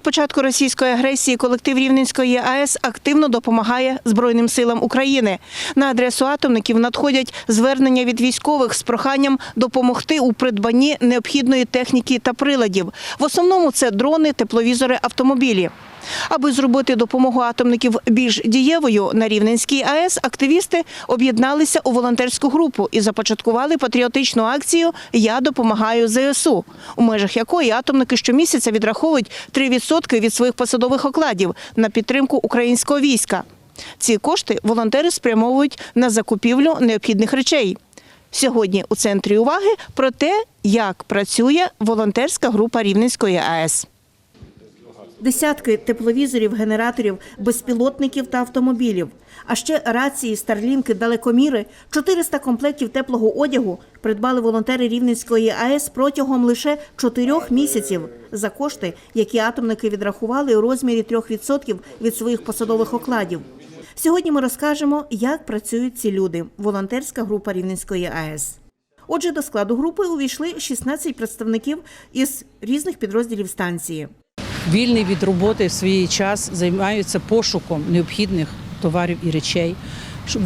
Від початку російської агресії колектив Рівненської АЕС активно допомагає Збройним силам України. На адресу атомників надходять звернення від військових з проханням допомогти у придбанні необхідної техніки та приладів. В основному це дрони, тепловізори, автомобілі. Аби зробити допомогу атомників більш дієвою на Рівненській АЕС, активісти об'єдналися у волонтерську групу і започаткували патріотичну акцію Я допомагаю ЗСУ, у межах якої атомники щомісяця відраховують 3% від своїх посадових окладів на підтримку українського війська. Ці кошти волонтери спрямовують на закупівлю необхідних речей. Сьогодні у центрі уваги про те, як працює волонтерська група Рівненської АЕС. Десятки тепловізорів, генераторів, безпілотників та автомобілів. А ще рації, старлінки, далекоміри, 400 комплектів теплого одягу придбали волонтери Рівненської АЕС протягом лише чотирьох місяців за кошти, які атомники відрахували у розмірі 3% від своїх посадових окладів. Сьогодні ми розкажемо, як працюють ці люди. Волонтерська група Рівненської АЕС. Отже, до складу групи увійшли 16 представників із різних підрозділів станції. Вільний від роботи в свій час займаються пошуком необхідних товарів і речей.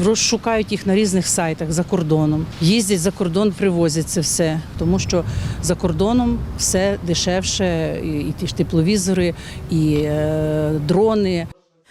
Розшукають їх на різних сайтах за кордоном. Їздять за кордон, привозять це все, тому що за кордоном все дешевше, і ті ж тепловізори, і е, дрони.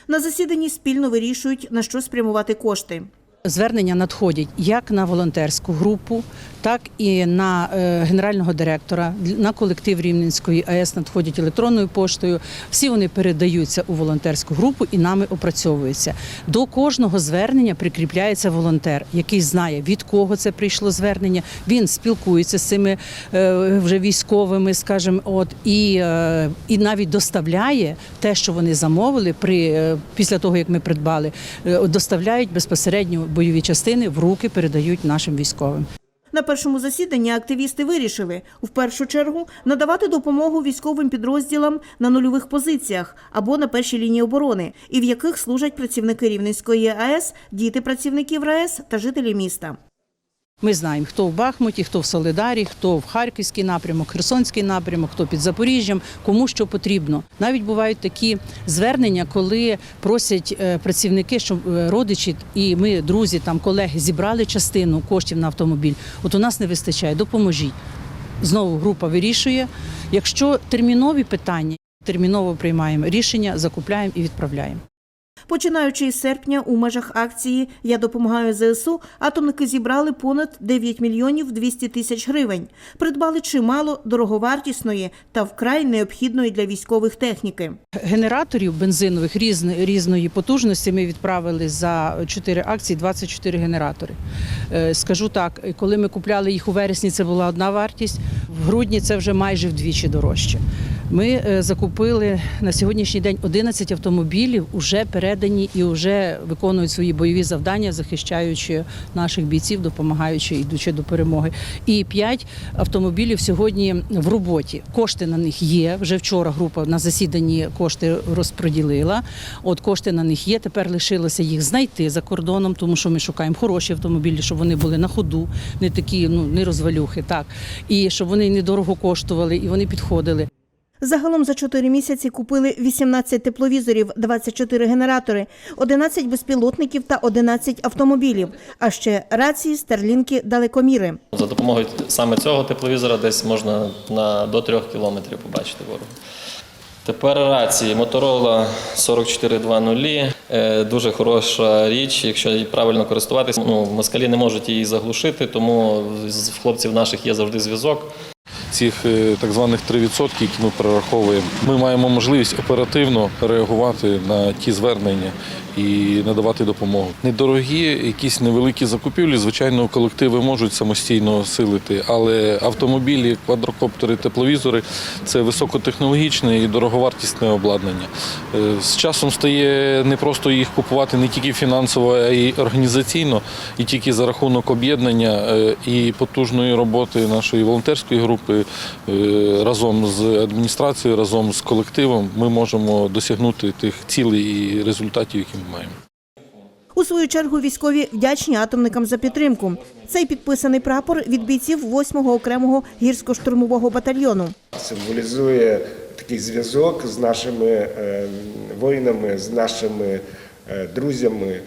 На засіданні спільно вирішують, на що спрямувати кошти. Звернення надходять як на волонтерську групу, так і на е, генерального директора, на колектив Рівненської АЕС надходять електронною поштою. Всі вони передаються у волонтерську групу і нами опрацьовуються. До кожного звернення прикріпляється волонтер, який знає від кого це прийшло звернення. Він спілкується з цими е, вже військовими, скажімо, от і, е, і навіть доставляє те, що вони замовили при після того, як ми придбали, доставляють безпосередньо бойові частини в руки, передають нашим військовим. На першому засіданні активісти вирішили в першу чергу надавати допомогу військовим підрозділам на нульових позиціях або на першій лінії оборони, і в яких служать працівники Рівненської АЕС, діти працівників РАЕС та жителі міста. Ми знаємо, хто в Бахмуті, хто в Солидарі, хто в Харківський напрямок, Херсонський напрямок, хто під Запоріжжям, кому що потрібно. Навіть бувають такі звернення, коли просять е, працівники, щоб е, родичі і ми, друзі, там колеги, зібрали частину коштів на автомобіль. От у нас не вистачає, допоможіть. Знову група вирішує. Якщо термінові питання, терміново приймаємо рішення, закупляємо і відправляємо. Починаючи із серпня у межах акції Я допомагаю ЗСУ, атомники зібрали понад 9 мільйонів 200 тисяч гривень. Придбали чимало дороговартісної та вкрай необхідної для військових техніки. Генераторів бензинових різної, різної потужності ми відправили за 4 акції 24 генератори. Е, Скажу так, коли ми купляли їх у вересні, це була одна вартість, в грудні це вже майже вдвічі дорожче. Ми е, закупили на сьогоднішній день 11 автомобілів, вже передані і вже виконують свої бойові завдання, захищаючи наших бійців, допомагаючи йдучи до перемоги. І 5 автомобілів сьогодні в роботі. Кошти на них є. Вже вчора група на засіданні кошти розподілила. От кошти на них є. Тепер лишилося їх знайти за кордоном, тому що ми шукаємо хороші автомобілі, щоб вони були на ходу, не такі, ну не розвалюхи, так і щоб вони недорого коштували і вони підходили. Загалом за 4 місяці купили 18 тепловізорів, 24 генератори, 11 безпілотників та 11 автомобілів, а ще рації, старлінки, далекоміри. За допомогою саме цього тепловізора десь можна на до 3 кілометрів побачити ворога. Тепер рації Motorola 4420. Е, Дуже хороша річ, якщо правильно користуватися. Ну, москалі не можуть її заглушити, тому з хлопців наших є завжди зв'язок. Цих е, так званих 3%, які ми перераховуємо, ми маємо можливість оперативно реагувати на ті звернення і надавати допомогу. Недорогі, якісь невеликі закупівлі, звичайно, колективи можуть самостійно осилити, але автомобілі, квадрокоптери, тепловізори це високотехнологічне і дороговартісне обладнання. Е, З часом стає не просто їх купувати не тільки фінансово, а й організаційно, і тільки за рахунок об'єднання е, і потужної роботи нашої волонтерської групи разом з адміністрацією, разом з колективом ми можемо досягнути тих цілей і результатів, які ми маємо. У свою чергу військові вдячні атомникам за підтримку. Цей підписаний прапор від бійців 8-го окремого гірсько-штурмового батальйону. символізує такий зв'язок з нашими е, воїнами, з нашими е, друзями, е,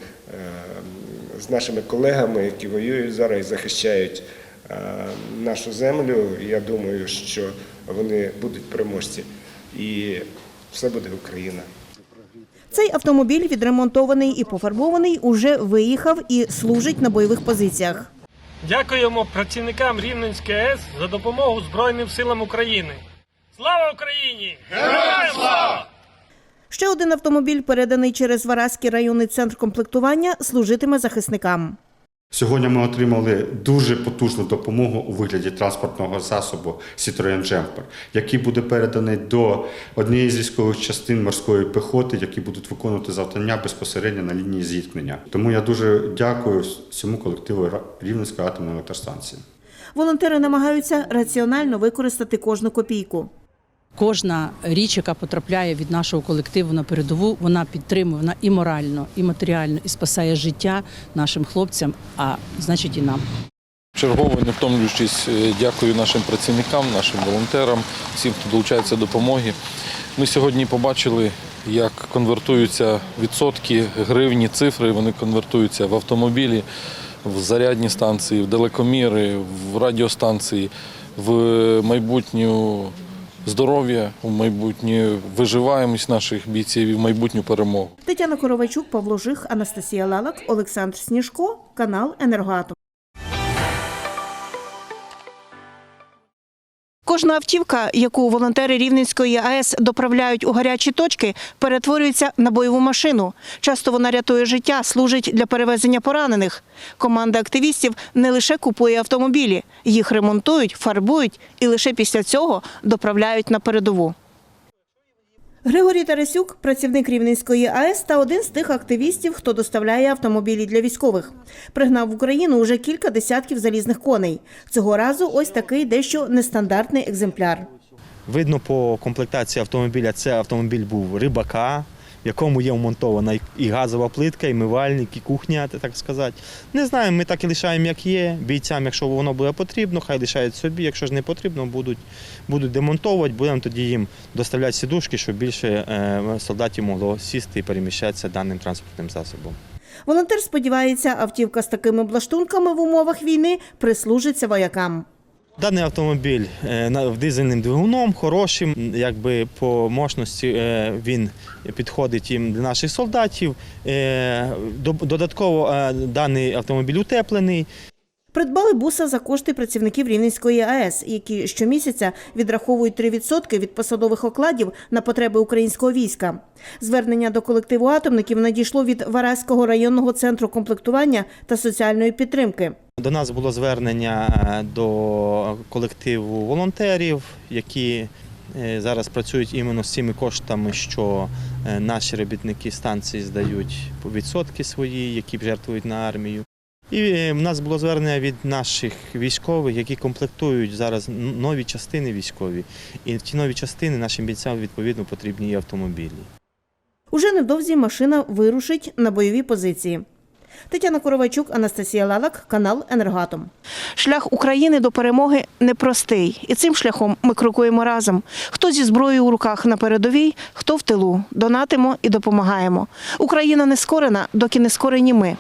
з нашими колегами, які воюють зараз і захищають е, нашу землю. Я думаю, що вони будуть переможці. І все буде Україна. Цей автомобіль відремонтований і пофарбований уже виїхав і служить на бойових позиціях. Дякуємо працівникам Рівненської АЕС за допомогу Збройним силам України. Слава Україні! Героям слава! Ще один автомобіль, переданий через Вараський районний центр комплектування, служитиме захисникам. Сьогодні ми отримали дуже потужну допомогу у вигляді транспортного засобу Citroen Jumper, який буде переданий до однієї з військових частин морської піхоти, які будуть виконувати завдання безпосередньо на лінії зіткнення. Тому я дуже дякую всьому колективу Рівненської атомної електростанції. Волонтери намагаються раціонально використати кожну копійку. Кожна річ, яка потрапляє від нашого колективу на передову, вона підтримує вона і морально, і матеріально, і спасає життя нашим хлопцям, а значить і нам. Чергово, не втомлюючись, е, дякую нашим працівникам, нашим волонтерам, всім, хто долучається до допомоги. Ми сьогодні побачили, як конвертуються відсотки, гривні, цифри. Вони конвертуються в автомобілі, в зарядні станції, в телекоміри, в радіостанції, в майбутню здоров'я, в майбутнє, виживаємось наших бійців і в майбутню перемогу. Тетяна Коровайчук, Павло Жих, Анастасія Лалак, Олександр Сніжко, канал Енергоатом. Кожна автівка, яку волонтери Рівненської АЕС доправляють у гарячі точки, перетворюється на бойову машину. Часто вона рятує життя, служить для перевезення поранених. Команда активістів не лише купує автомобілі, їх ремонтують, фарбують і лише після цього доправляють на передову. Григорій Тарасюк, працівник Рівненської АЕС та один з тих активістів, хто доставляє автомобілі для військових. Пригнав в Україну уже кілька десятків залізних коней. Цього разу ось такий дещо нестандартний екземпляр. Видно по комплектації автомобіля, це автомобіль був рибака, якому є вмонтована і газова плитка, і мивальник, і кухня, так сказати. Не знаю, ми так і лишаємо, як є. Бійцям, якщо воно буде потрібно, хай лишають собі. Якщо ж не потрібно, будуть, будуть демонтовувати, будемо тоді їм доставляти сідушки, щоб більше е, солдатів могло сісти і переміщатися даним транспортним засобом. Волонтер сподівається, автівка з такими облаштунками в умовах війни прислужиться воякам. Даний автомобіль е, дизельним двигуном, хорошим, якби по мощності е, він підходить їм для наших солдатів. Е, Додатково даний автомобіль утеплений. Придбали буса за кошти працівників Рівненської АЕС, які щомісяця відраховують 3% від посадових окладів на потреби українського війська. Звернення до колективу атомників надійшло від Вараського районного центру комплектування та соціальної підтримки. До нас було звернення е, до колективу волонтерів, які е, зараз працюють іменно з цими коштами, що е, наші робітники станції здають відсотки свої, які жертвують на армію. І е, в нас було звернення від наших військових, які комплектують зараз нові частини військові. І в ті нові частини нашим бійцям відповідно потрібні і автомобілі. Уже невдовзі машина вирушить на бойові позиції. Тетяна Коровайчук, Анастасія Лалак, канал Енергатом. Шлях України до перемоги непростий, і цим шляхом ми крокуємо разом. Хто зі зброєю у руках на передовій, хто в тилу. Донатимо і допомагаємо. Україна не скорена, доки не скорені ми.